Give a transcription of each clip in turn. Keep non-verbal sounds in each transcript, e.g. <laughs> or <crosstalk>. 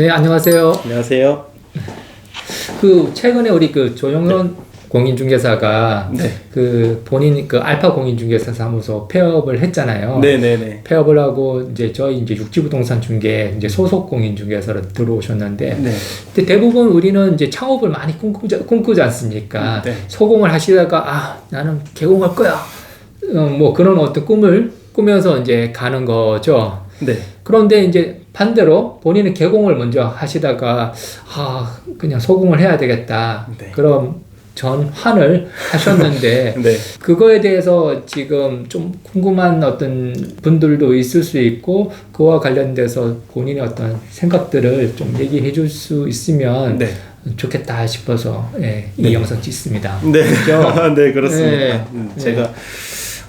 네, 안녕하세요. 안녕하세요. 그 최근에 우리 그 조영론 공인중개사가 네. 그 본인 그 알파 공인중개사 사무소 폐업을 했잖아요. 네네네. 폐업을 하고 이제 저희 이제 육지부동산 중개 이제 소속 공인중개사로 들어오셨는데 네. 근데 대부분 우리는 이제 창업을 많이 꿈꾸지, 꿈꾸지 않습니까? 네. 소공을 하시다가 아 나는 개공할 거야. 어, 뭐 그런 어떤 꿈을 꾸면서 이제 가는 거죠. 네. 그런데 이제 반대로 본인은 개공을 먼저 하시다가 아 그냥 소공을 해야 되겠다. 네. 그럼 전환을 하셨는데 <laughs> 네. 그거에 대해서 지금 좀 궁금한 어떤 분들도 있을 수 있고 그와 관련돼서 본인의 어떤 생각들을 좀 얘기해 줄 수 있으면 네. 좋겠다 싶어서 예, 이 네. 영상 찍습니다. 네. 그렇죠? <laughs> 네, 그렇습니다. 네. 음, 제가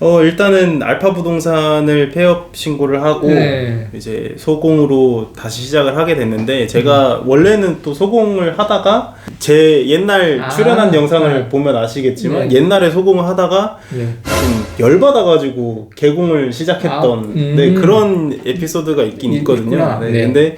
어, 일단은 알파 부동산을 폐업 신고를 하고 네. 이제 소공으로 다시 시작을 하게 됐는데 제가 원래는 또 소공을 하다가 제 옛날 아, 출연한 영상을 네. 보면 아시겠지만 네. 옛날에 소공을 하다가 예. 좀 열받아가지고 개공을 시작했던 아, 음. 네, 그런 에피소드가 있긴 있- 있거든요. 있구나. 네, 네. 근데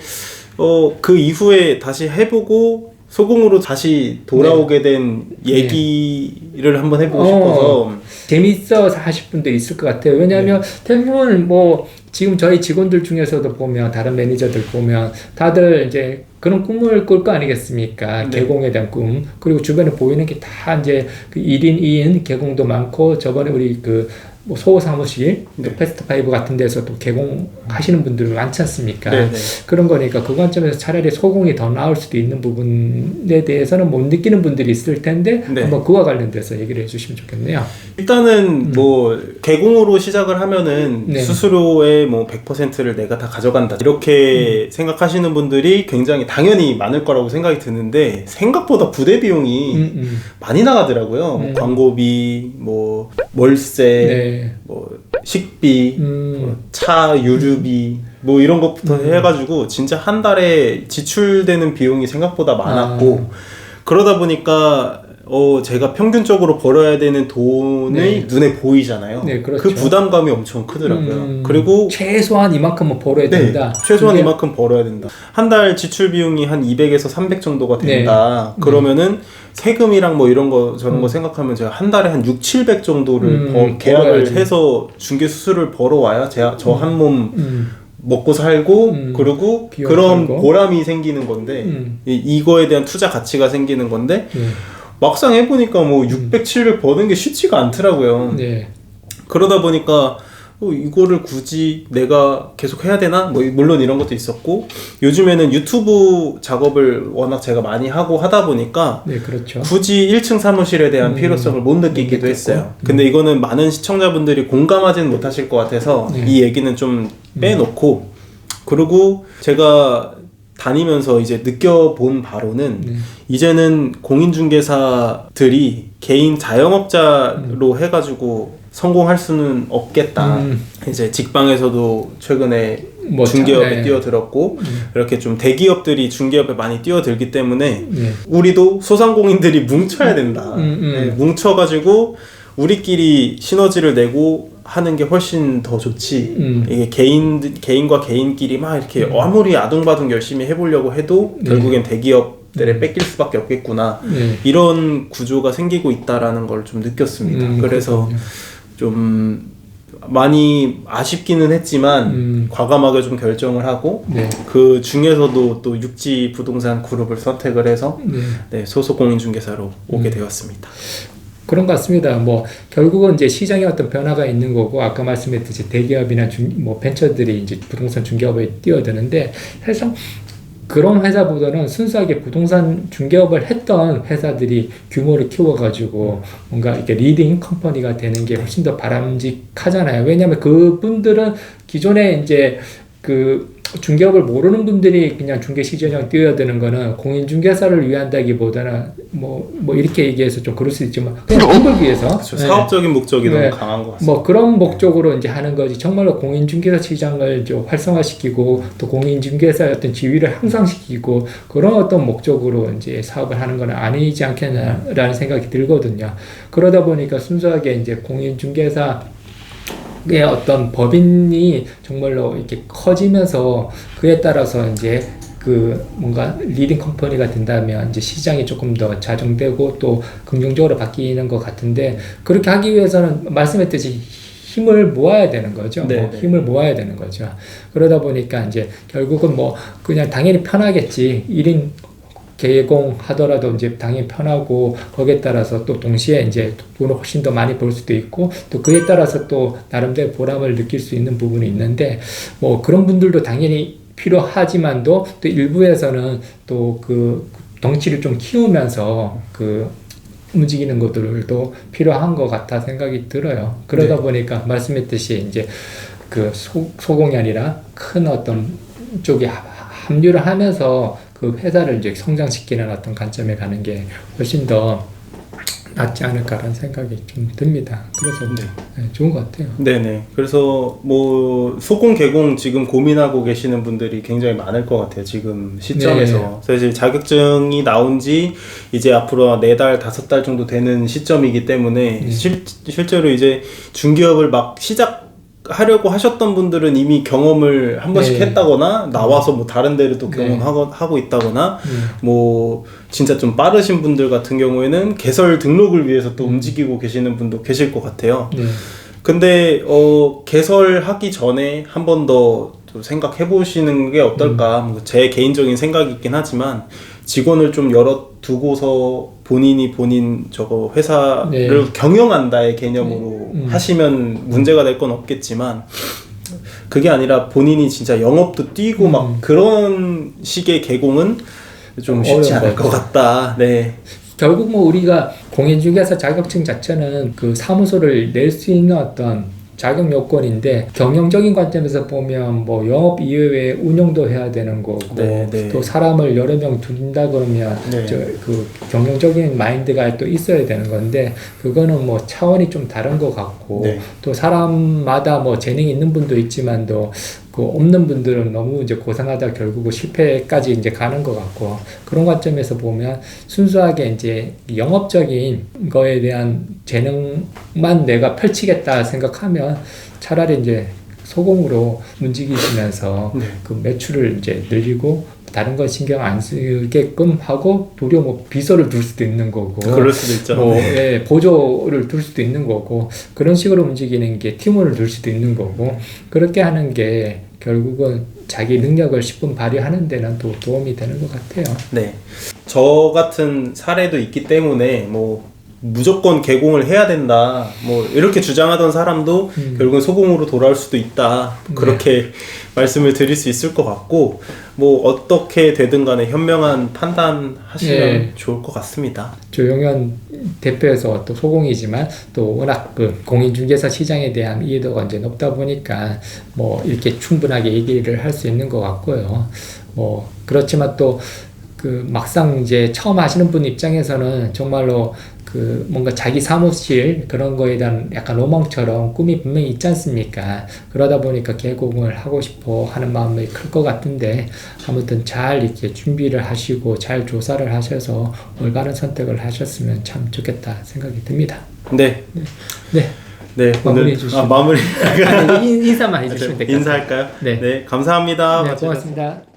어, 그 이후에 다시 해보고 소공으로 다시 돌아오게 된 얘기를 한번 해보고 네. 어. 싶어서 재밌어서 하실 분들이 있을 것 같아요. 왜냐하면 대부분 뭐 지금 저희 직원들 중에서도 보면 다른 매니저들 보면 다들 이제 그런 꿈을 꿀 거 아니겠습니까? 네. 개공에 대한 꿈. 그리고 주변에 보이는 게 다 이제 그 1인 2인 개공도 많고 저번에 우리 그 뭐 소호 사무실, 또 네. 패스트 파이브 같은 데서 또 개공하시는 분들 많지 않습니까? 네, 네. 그런 거니까 그 관점에서 차라리 소공이 더 나을 수도 있는 부분에 대해서는 못 느끼는 분들이 있을 텐데 네. 한번 그와 관련돼서 얘기를 해주시면 좋겠네요. 일단은 뭐 개공으로 시작을 하면은 음. 네. 수수료의 뭐 100%를 내가 다 가져간다 음. 이렇게 생각하시는 분들이 굉장히 당연히 많을 거라고 생각이 드는데 생각보다 부대 비용이 음, 음. 많이 나가더라고요. 뭐 음. 광고비, 뭐 월세, 네. 뭐 식비, 음. 뭐 차 유류비 뭐 이런 것부터 해가지고 진짜 한 달에 지출되는 비용이 생각보다 많았고 아. 그러다 보니까 어 제가 평균적으로 벌어야 되는 돈이 네. 눈에 보이잖아요. 네, 그렇죠. 그 부담감이 엄청 크더라고요. 음, 그리고 최소한 이만큼은 벌어야 네, 된다. 최소한 그게- 이만큼 벌어야 된다. 한 달 지출 비용이 한 200에서 300 정도가 네. 된다. 그러면은 세금이랑 뭐 이런 거 저런 거 음. 생각하면 제가 한 달에 한 6, 700 정도를 음, 버- 계약을 벌어야지. 해서 중개 수수료를 벌어 와야 제가 저 한몸 음, 먹고 살고 음, 그리고 그런 벌고. 보람이 생기는 건데 음. 이, 이거에 대한 투자 가치가 생기는 건데 네. 막상 해보니까 뭐 600, 700 버는 게 쉽지가 않더라고요. 네. 그러다 보니까 어, 이거를 굳이 내가 계속 해야 되나? 뭐 물론 이런 것도 있었고 요즘에는 유튜브 작업을 워낙 제가 많이 하고 하다 보니까 네, 그렇죠. 굳이 1층 사무실에 대한 음, 필요성을 못 느끼기도. 했어요. 근데 이거는 많은 시청자분들이 공감하지는 못하실 것 같아서 네. 이 얘기는 좀 빼놓고 그리고 제가 다니면서 이제 느껴본 바로는 네. 이제는 공인중개사들이 개인 자영업자로 해가지고 성공할 수는 없겠다. 음. 이제 직방에서도 최근에 뭐 중개업에 참, 네. 뛰어들었고 이렇게 좀 대기업들이 중개업에 많이 뛰어들기 때문에 네. 우리도 소상공인들이 뭉쳐야 된다. 음, 음. 네, 뭉쳐가지고 우리끼리 시너지를 내고 하는 게 훨씬 더 좋지. 음. 이게 개인 개인과 개인끼리 막 이렇게 아무리 아둥바둥 열심히 해보려고 해도 네. 결국엔 대기업들에 뺏길 수밖에 없겠구나. 네. 이런 구조가 생기고 있다라는 걸 좀 느꼈습니다. 음, 그래서 그렇군요. 좀 많이 아쉽기는 했지만 음. 과감하게 좀 결정을 하고 네. 그 중에서도 또 육지 부동산 그룹을 선택을 해서 네. 네, 소속 공인중개사로 오게 음. 되었습니다. 그런 것 같습니다. 뭐 결국은 이제 시장에 어떤 변화가 있는 거고 아까 말씀했듯이 대기업이나 중, 뭐 벤처들이 이제 부동산 중개업에 뛰어드는데 사실상 그런 회사보다는 순수하게 부동산 중개업을 했던 회사들이 규모를 키워가지고 뭔가 이렇게 리딩 컴퍼니가 되는 게 훨씬 더 바람직하잖아요. 왜냐하면 그분들은 기존에 이제 그 중개업을 모르는 분들이 그냥 중개 시장에 뛰어드는 거는 공인 중개사를 위한다기보다는 뭐 뭐 이렇게 얘기해서 좀 그럴 수 있지만 그냥 돈 벌기 위해서 그렇죠. 네. 사업적인 목적이 네. 너무 강한 것 같습니다. 뭐 그런 목적으로 이제 하는 거지 정말로 공인중개사 시장을 좀 활성화시키고 또 공인중개사의 어떤 지위를 향상시키고 그런 어떤 목적으로 이제 사업을 하는 건 아니지 않겠냐라는 생각이 들거든요. 그러다 보니까 순수하게 이제 공인중개사 의 어떤 법인이 정말로 이렇게 커지면서 그에 따라서 이제 그 뭔가 리딩 컴퍼니가 된다면 이제 시장이 조금 더 자정되고 또 긍정적으로 바뀌는 것 같은데 그렇게 하기 위해서는 말씀했듯이 힘을 모아야 되는 거죠. 네, 뭐 네. 힘을 모아야 되는 거죠. 그러다 보니까 이제 결국은 뭐 그냥 당연히 편하겠지. 1인 개공하더라도 이제 당연히 편하고 거기에 따라서 또 동시에 이제 돈을 훨씬 더 많이 벌 수도 있고 또 그에 따라서 또 나름대로 보람을 느낄 수 있는 부분이 있는데 뭐 그런 분들도 당연히 필요하지만도 또 일부에서는 또 그 덩치를 좀 키우면서 그 움직이는 것들도 필요한 것 같아 생각이 들어요. 그러다 네. 보니까 말씀했듯이 이제 그 소, 소공이 아니라 큰 어떤 쪽에 합- 합류를 하면서 그 회사를 이제 성장시키는 어떤 관점에 가는 게 훨씬 더 낫지 않을까라는 생각이 좀 듭니다. 그래서 네. 네, 좋은 것 같아요. 네네. 그래서 뭐 소공 개공 지금 고민하고 계시는 분들이 굉장히 많을 것 같아요. 지금 시점에서. 네. 사실 자격증이 나온 지 이제 앞으로 네 달, 다섯 달 정도 되는 시점이기 때문에 네. 실, 실제로 이제 중기업을 막 시작 하려고 하셨던 분들은 이미 경험을 한 번씩 네. 했다거나 나와서 뭐 다른 데를 또 네. 경험하고 하고 있다거나 음. 뭐 진짜 좀 빠르신 분들 같은 경우에는 개설 등록을 위해서 음. 또 움직이고 계시는 분도 계실 것 같아요. 네. 근데 어 개설하기 전에 한 번 더 생각해 보시는 게 어떨까? 음. 뭐 제 개인적인 생각이긴 하지만 직원을 좀 열어 두고서 본인이 본인 저거 회사를 네. 경영한다의 개념으로 음. 하시면 문제가 될 건 없겠지만 그게 아니라 본인이 진짜 영업도 뛰고 음. 막 그런 식의 개공은 좀 쉽지 않을 것것 같다. 네. 결국 뭐 우리가 공인중개사 자격증 자체는 그 사무소를 낼 수 있는 어떤 자격 요건인데 경영적인 관점에서 보면 뭐 영업 이외에 운영도 해야 되는 거고 네, 네. 또 사람을 여러 명 둔다 그러면 네. 저그 경영적인 마인드가 또 있어야 되는 건데 그거는 뭐 차원이 좀 다른 것 같고 네. 또 사람마다 뭐 재능이 있는 분도 있지만도 그 없는 분들은 너무 이제 고생하다 결국은 실패까지 이제 가는 것 같고 그런 관점에서 보면 순수하게 이제 영업적인 거에 대한 재능만 내가 펼치겠다 생각하면 차라리 이제 소공으로 움직이시면서 네. 그 매출을 이제 늘리고 다른 건 신경 안 쓰게끔 하고 도리어 뭐 비서를 둘 수도 있는 거고 그럴 수도 있죠. 뭐 네. 예, 보조를 둘 수도 있는 거고 그런 식으로 움직이는 게 팀원을 둘 수도 있는 거고 그렇게 하는 게 결국은 자기 능력을 10분 발휘하는 데는 또 도움이 되는 것 같아요. 네. 저 같은 사례도 있기 때문에 뭐 무조건 개공을 해야 된다. 뭐 이렇게 주장하던 사람도 음. 결국은 소공으로 돌아올 수도 있다. 네. 그렇게 말씀을 드릴 수 있을 것 같고 뭐 어떻게 되든 간에 현명한 판단하시면 예. 좋을 것 같습니다. 조용현 대표에서 또 소공이지만 또 워낙 그 공인중개사 시장에 대한 이해도가 이제 높다 보니까 뭐 이렇게 충분하게 얘기를 할 수 있는 것 같고요. 뭐 그렇지만 또그 막상 이제 처음 하시는 분 입장에서는 정말로 그 뭔가 자기 사무실 그런 거에 대한 약간 로망처럼 꿈이 분명히 있지 않습니까? 그러다 보니까 개공을 하고 싶어 하는 마음이 클 것 같은데 아무튼 잘 이렇게 준비를 하시고 잘 조사를 하셔서 올바른 선택을 하셨으면 참 좋겠다 생각이 듭니다. 네. 네. 네. 오늘 주시죠. 아, 마무리 아니, 인- 인사만 해주시면 될것 같아요. 인사할까요? 네. 네. 감사합니다. 네. 고맙습니다.